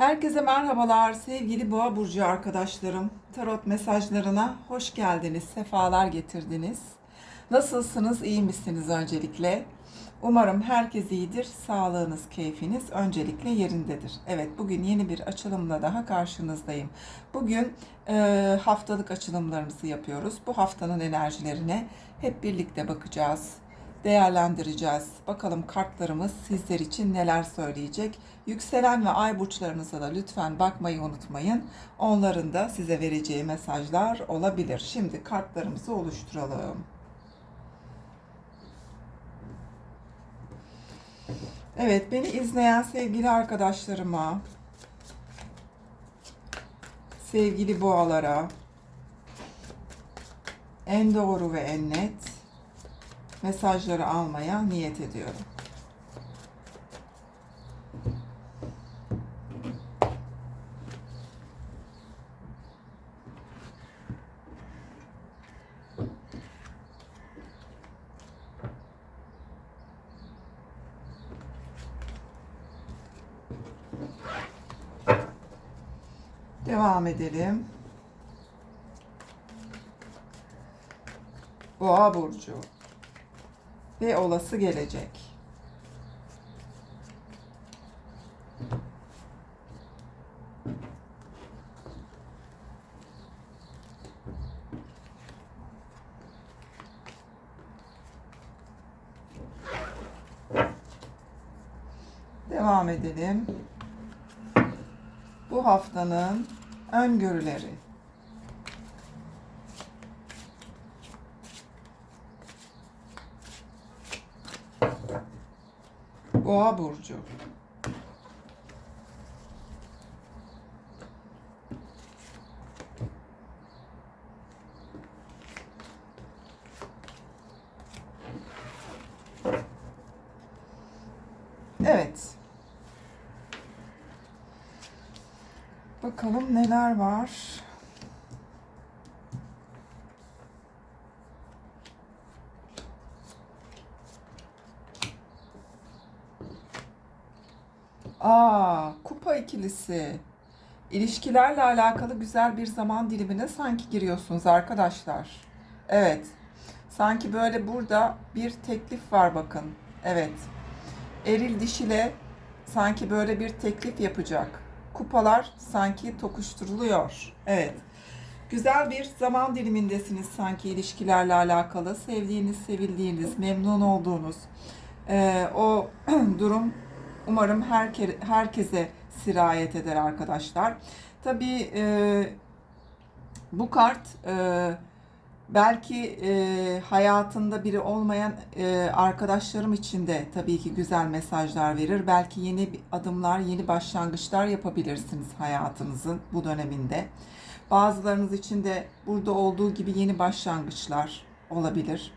Herkese merhabalar sevgili Boğa burcu arkadaşlarım. Tarot mesajlarına hoş geldiniz, sefalar getirdiniz. Nasılsınız, iyi misiniz öncelikle? Umarım herkes iyidir, sağlığınız, keyfiniz öncelikle yerindedir. Evet, bugün yeni bir açılımla daha karşınızdayım. Bugün e, haftalık açılımlarımızı yapıyoruz. Bu haftanın enerjilerine hep birlikte bakacağız değerlendireceğiz. Bakalım kartlarımız sizler için neler söyleyecek. Yükselen ve ay burçlarınıza da lütfen bakmayı unutmayın. Onların da size vereceği mesajlar olabilir. Şimdi kartlarımızı oluşturalım. Evet, beni izleyen sevgili arkadaşlarıma, sevgili boğalara, en doğru ve en net mesajları almaya niyet ediyorum. Devam edelim. Boğa burcu ve olası gelecek. Devam edelim. Bu haftanın öngörüleri. Boğa burcu. Evet. Bakalım neler var. Aa, kupa ikilisi. İlişkilerle alakalı güzel bir zaman dilimine sanki giriyorsunuz arkadaşlar. Evet. Sanki böyle burada bir teklif var bakın. Evet. Eril dişile sanki böyle bir teklif yapacak. Kupalar sanki tokuşturuluyor. Evet. Güzel bir zaman dilimindesiniz sanki ilişkilerle alakalı. Sevdiğiniz, sevildiğiniz, memnun olduğunuz ee, o durum umarım herke, herkese sirayet eder arkadaşlar. Tabii e, bu kart e, belki e, hayatında biri olmayan e, arkadaşlarım için de tabii ki güzel mesajlar verir. Belki yeni adımlar, yeni başlangıçlar yapabilirsiniz hayatınızın bu döneminde. Bazılarınız için de burada olduğu gibi yeni başlangıçlar olabilir.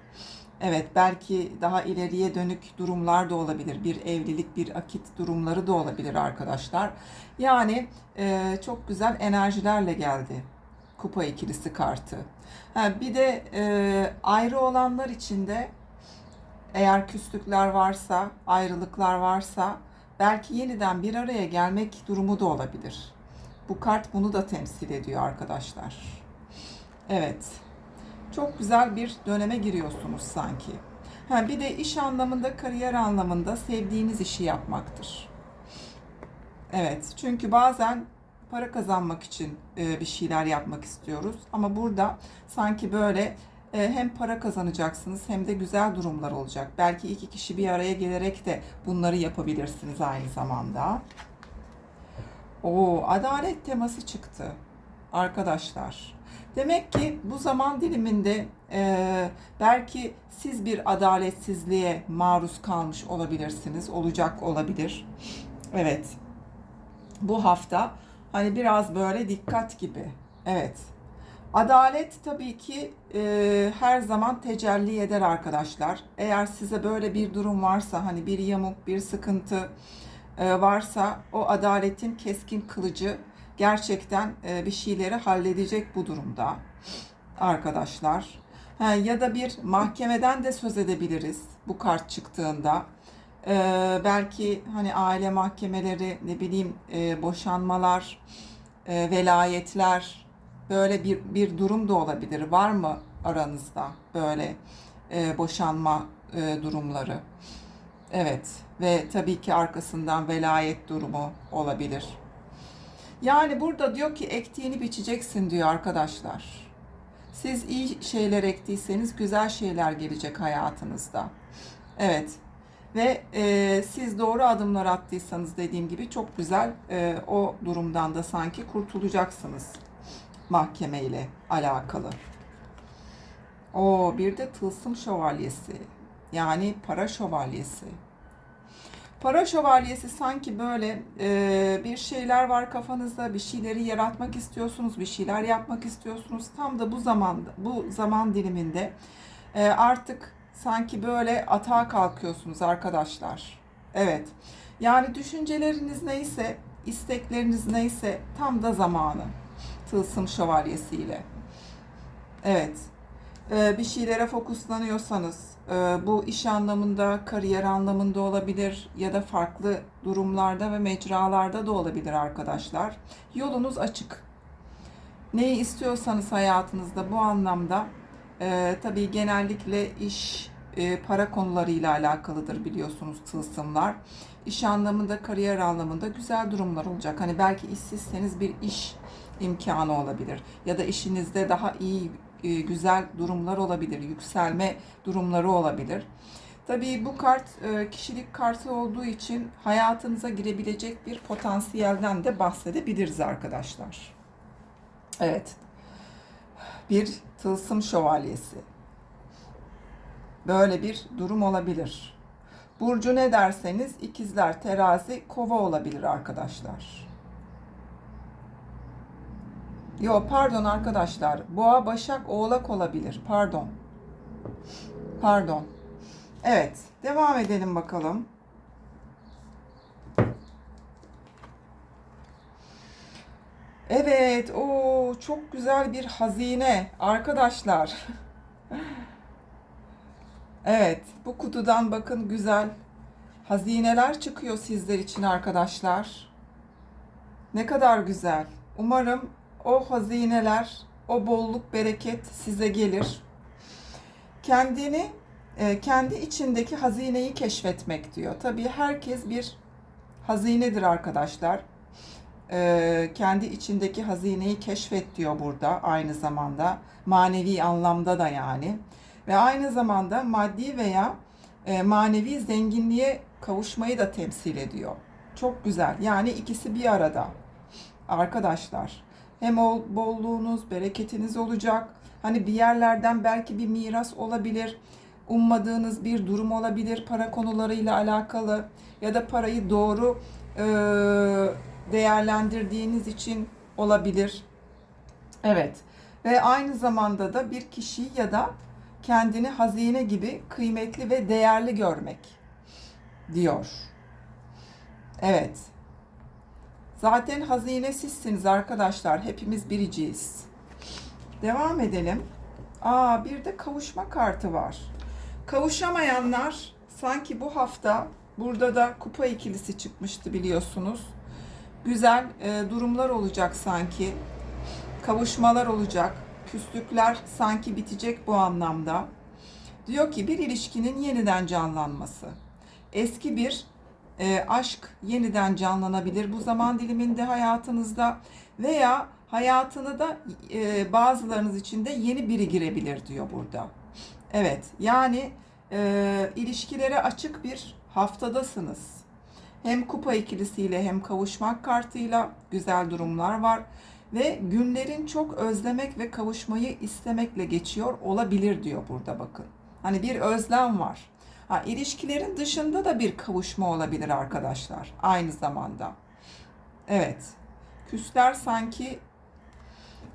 Evet, belki daha ileriye dönük durumlar da olabilir. Bir evlilik, bir akit durumları da olabilir arkadaşlar. Yani e, çok güzel enerjilerle geldi kupa ikilisi kartı. Ha, bir de e, ayrı olanlar için de eğer küslükler varsa, ayrılıklar varsa belki yeniden bir araya gelmek durumu da olabilir. Bu kart bunu da temsil ediyor arkadaşlar. Evet. Çok güzel bir döneme giriyorsunuz sanki. Ha, bir de iş anlamında, kariyer anlamında sevdiğiniz işi yapmaktır. Evet, çünkü bazen para kazanmak için e, bir şeyler yapmak istiyoruz. Ama burada sanki böyle e, hem para kazanacaksınız hem de güzel durumlar olacak. Belki iki kişi bir araya gelerek de bunları yapabilirsiniz aynı zamanda. O adalet teması çıktı arkadaşlar. Demek ki bu zaman diliminde e, belki siz bir adaletsizliğe maruz kalmış olabilirsiniz, olacak olabilir. Evet, bu hafta hani biraz böyle dikkat gibi. Evet, adalet tabii ki e, her zaman tecelli eder arkadaşlar. Eğer size böyle bir durum varsa, hani bir yamuk, bir sıkıntı e, varsa o adaletin keskin kılıcı gerçekten e, bir şeyleri halledecek bu durumda arkadaşlar. Ha, ya da bir mahkemeden de söz edebiliriz bu kart çıktığında. Ee, belki hani aile mahkemeleri, ne bileyim e, boşanmalar, e, velayetler böyle bir bir durum da olabilir. Var mı aranızda böyle e, boşanma e, durumları? Evet ve tabii ki arkasından velayet durumu olabilir. Yani burada diyor ki ektiğini biçeceksin diyor arkadaşlar. Siz iyi şeyler ektiyseniz güzel şeyler gelecek hayatınızda. Evet. Ve e, siz doğru adımlar attıysanız dediğim gibi çok güzel e, o durumdan da sanki kurtulacaksınız mahkeme ile alakalı. O bir de tılsım şövalyesi. Yani para şövalyesi. Para şövalyesi sanki böyle e, bir şeyler var kafanızda, bir şeyleri yaratmak istiyorsunuz, bir şeyler yapmak istiyorsunuz. Tam da bu zamanda, bu zaman diliminde e, artık sanki böyle atağa kalkıyorsunuz arkadaşlar. Evet. Yani düşünceleriniz neyse, istekleriniz neyse tam da zamanı. Tılsım şövalyesiyle. Evet. Ee, bir şeylere fokuslanıyorsanız, e, bu iş anlamında, kariyer anlamında olabilir ya da farklı durumlarda ve mecralarda da olabilir arkadaşlar. Yolunuz açık. Neyi istiyorsanız hayatınızda bu anlamda e, tabii genellikle iş, e, para konularıyla alakalıdır biliyorsunuz tılsımlar. İş anlamında, kariyer anlamında güzel durumlar olacak. Hani belki işsizseniz bir iş imkanı olabilir ya da işinizde daha iyi e, güzel durumlar olabilir, yükselme durumları olabilir. Tabii bu kart e, kişilik kartı olduğu için hayatınıza girebilecek bir potansiyelden de bahsedebiliriz arkadaşlar. Evet. Bir tılsım şövalyesi. Böyle bir durum olabilir. Burcu ne derseniz ikizler, terazi, kova olabilir arkadaşlar. Yo pardon arkadaşlar. Boğa, Başak, Oğlak olabilir. Pardon. Pardon. Evet. Devam edelim bakalım. Evet. o çok güzel bir hazine arkadaşlar. Evet. Bu kutudan bakın güzel hazineler çıkıyor sizler için arkadaşlar. Ne kadar güzel. Umarım o hazineler, o bolluk, bereket size gelir. Kendini, e, kendi içindeki hazineyi keşfetmek diyor. Tabii herkes bir hazinedir arkadaşlar. E, kendi içindeki hazineyi keşfet diyor burada aynı zamanda. Manevi anlamda da yani. Ve aynı zamanda maddi veya e, manevi zenginliğe kavuşmayı da temsil ediyor. Çok güzel. Yani ikisi bir arada. Arkadaşlar hem bolluğunuz, bereketiniz olacak. Hani bir yerlerden belki bir miras olabilir. Ummadığınız bir durum olabilir para konularıyla alakalı ya da parayı doğru e, değerlendirdiğiniz için olabilir. Evet. Ve aynı zamanda da bir kişi ya da kendini hazine gibi kıymetli ve değerli görmek diyor. Evet. Zaten hazine sizsiniz arkadaşlar. Hepimiz biriciyiz. Devam edelim. Aa bir de kavuşma kartı var. Kavuşamayanlar sanki bu hafta burada da kupa ikilisi çıkmıştı biliyorsunuz. Güzel e, durumlar olacak sanki. Kavuşmalar olacak. Küslükler sanki bitecek bu anlamda. Diyor ki bir ilişkinin yeniden canlanması. Eski bir e, aşk yeniden canlanabilir bu zaman diliminde hayatınızda veya hayatını da e, bazılarınız için de yeni biri girebilir diyor burada. Evet yani e, ilişkilere açık bir haftadasınız. Hem kupa ikilisiyle hem kavuşmak kartıyla güzel durumlar var ve günlerin çok özlemek ve kavuşmayı istemekle geçiyor olabilir diyor burada bakın. Hani bir özlem var. Ha, ilişkilerin dışında da bir kavuşma olabilir arkadaşlar aynı zamanda. Evet. Küsler sanki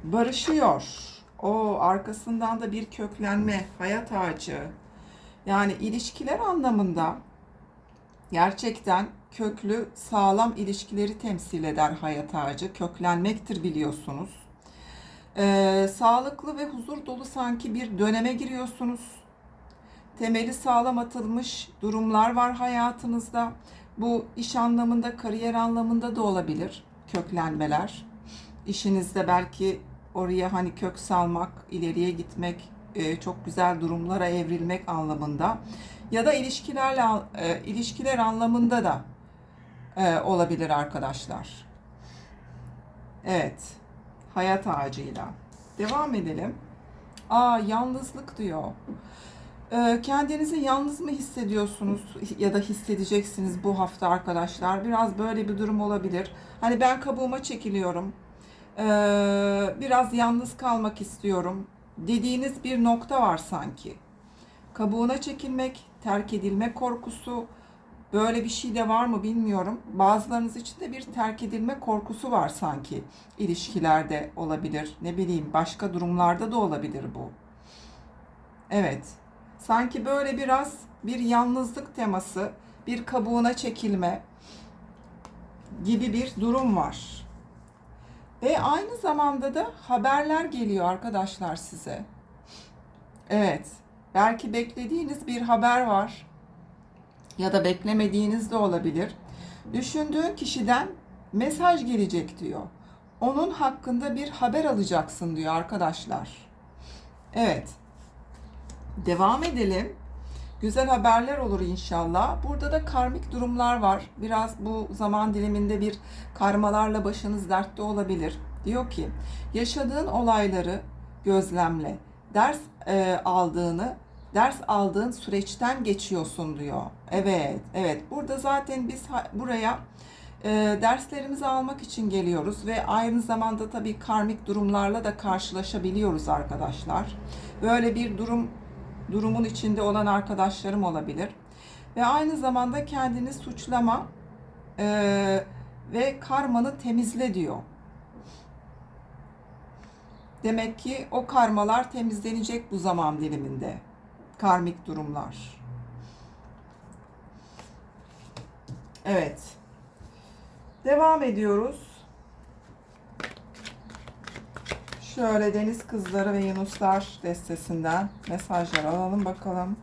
barışıyor. O arkasından da bir köklenme, hayat ağacı. Yani ilişkiler anlamında gerçekten köklü, sağlam ilişkileri temsil eder hayat ağacı. Köklenmektir biliyorsunuz. Ee, sağlıklı ve huzur dolu sanki bir döneme giriyorsunuz temeli sağlam atılmış durumlar var hayatınızda. Bu iş anlamında, kariyer anlamında da olabilir köklenmeler. İşinizde belki oraya hani kök salmak, ileriye gitmek, e, çok güzel durumlara evrilmek anlamında ya da ilişkilerle e, ilişkiler anlamında da e, olabilir arkadaşlar. Evet. Hayat ağacıyla. Devam edelim. Aa yalnızlık diyor. Ee, kendinizi yalnız mı hissediyorsunuz ya da hissedeceksiniz bu hafta arkadaşlar? Biraz böyle bir durum olabilir. Hani ben kabuğuma çekiliyorum. Ee, biraz yalnız kalmak istiyorum. Dediğiniz bir nokta var sanki. Kabuğuna çekilmek, terk edilme korkusu, Böyle bir şey de var mı bilmiyorum. Bazılarınız için de bir terk edilme korkusu var sanki. İlişkilerde olabilir. Ne bileyim başka durumlarda da olabilir bu. Evet. Sanki böyle biraz bir yalnızlık teması, bir kabuğuna çekilme gibi bir durum var. Ve aynı zamanda da haberler geliyor arkadaşlar size. Evet. Belki beklediğiniz bir haber var ya da beklemediğiniz de olabilir. Düşündüğün kişiden mesaj gelecek diyor. Onun hakkında bir haber alacaksın diyor arkadaşlar. Evet. Devam edelim. Güzel haberler olur inşallah. Burada da karmik durumlar var. Biraz bu zaman diliminde bir karmalarla başınız dertte olabilir. Diyor ki, yaşadığın olayları gözlemle. Ders e, aldığını ders aldığın süreçten geçiyorsun diyor. Evet, evet. Burada zaten biz buraya e, derslerimizi almak için geliyoruz ve aynı zamanda tabii karmik durumlarla da karşılaşabiliyoruz arkadaşlar. Böyle bir durum durumun içinde olan arkadaşlarım olabilir. Ve aynı zamanda kendini suçlama e, ve karmanı temizle diyor. Demek ki o karmalar temizlenecek bu zaman diliminde karmik durumlar. Evet. Devam ediyoruz. Şöyle Deniz Kızları ve Yunuslar destesinden mesajlar alalım bakalım.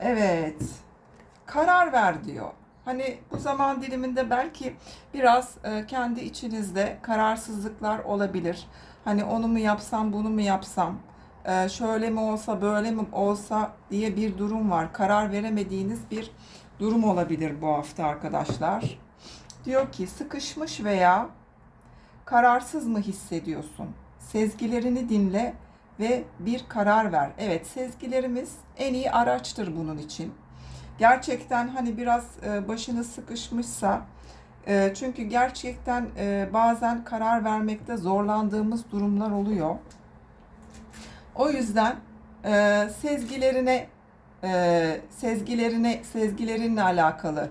Evet. Karar ver diyor. Hani bu zaman diliminde belki biraz e, kendi içinizde kararsızlıklar olabilir. Hani onu mu yapsam, bunu mu yapsam, e, şöyle mi olsa, böyle mi olsa diye bir durum var. Karar veremediğiniz bir durum olabilir bu hafta arkadaşlar. Diyor ki sıkışmış veya kararsız mı hissediyorsun? Sezgilerini dinle ve bir karar ver. Evet, sezgilerimiz en iyi araçtır bunun için gerçekten hani biraz e, başınız sıkışmışsa e, çünkü gerçekten e, bazen karar vermekte zorlandığımız durumlar oluyor. O yüzden sezgilerine sezgilerine sezgilerinle alakalı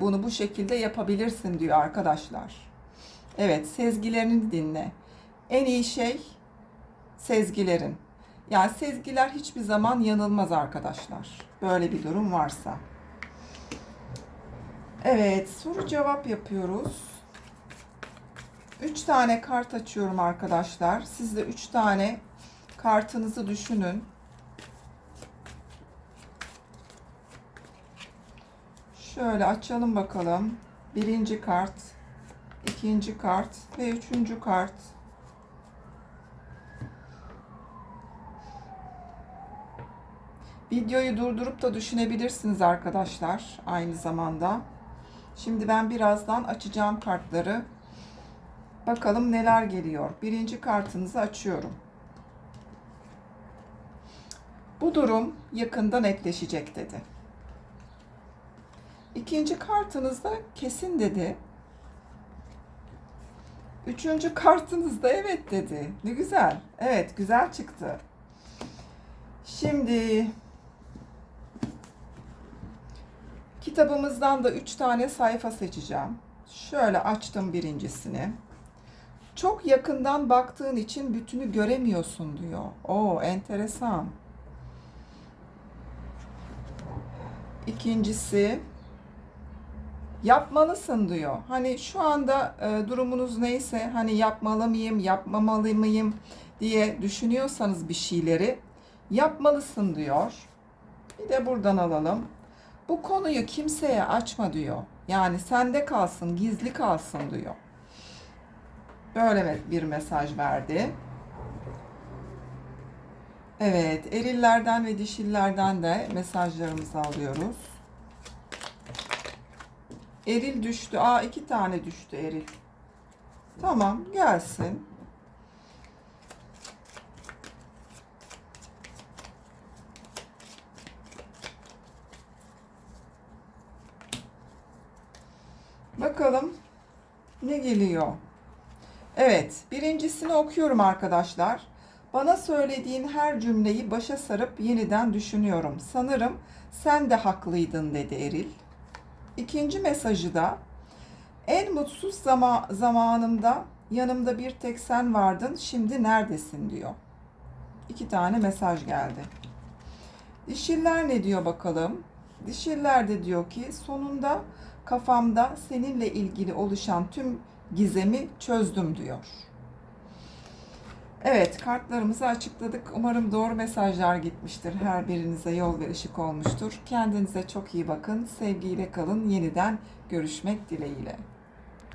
bunu bu şekilde yapabilirsin diyor arkadaşlar. Evet, sezgilerini dinle. En iyi şey sezgilerin. Yani sezgiler hiçbir zaman yanılmaz arkadaşlar. Böyle bir durum varsa. Evet, soru cevap yapıyoruz. 3 tane kart açıyorum arkadaşlar. Siz de 3 tane kartınızı düşünün. Şöyle açalım bakalım. Birinci kart, ikinci kart ve üçüncü kart. Videoyu durdurup da düşünebilirsiniz arkadaşlar aynı zamanda. Şimdi ben birazdan açacağım kartları. Bakalım neler geliyor. Birinci kartınızı açıyorum. Bu durum yakında netleşecek dedi. İkinci kartınızda kesin dedi. Üçüncü kartınızda evet dedi. Ne güzel. Evet güzel çıktı. Şimdi Kitabımızdan da 3 tane sayfa seçeceğim. Şöyle açtım birincisini. Çok yakından baktığın için bütünü göremiyorsun diyor. Oo enteresan. İkincisi Yapmalısın diyor. Hani şu anda e, durumunuz neyse hani yapmalı mıyım, yapmamalı mıyım diye düşünüyorsanız bir şeyleri yapmalısın diyor. Bir de buradan alalım. Bu konuyu kimseye açma diyor. Yani sende kalsın, gizli kalsın diyor. Böyle bir mesaj verdi. Evet, erillerden ve dişillerden de mesajlarımızı alıyoruz. Eril düştü. Aa iki tane düştü eril. Tamam, gelsin. Bakalım ne geliyor? Evet, birincisini okuyorum arkadaşlar. Bana söylediğin her cümleyi başa sarıp yeniden düşünüyorum. Sanırım sen de haklıydın dedi Eril. İkinci mesajı da en mutsuz zama zamanımda yanımda bir tek sen vardın. Şimdi neredesin diyor. İki tane mesaj geldi. Dişiller ne diyor bakalım? Dişiller de diyor ki sonunda kafamda seninle ilgili oluşan tüm gizemi çözdüm diyor. Evet, kartlarımızı açıkladık. Umarım doğru mesajlar gitmiştir. Her birinize yol ve ışık olmuştur. Kendinize çok iyi bakın. Sevgiyle kalın. Yeniden görüşmek dileğiyle.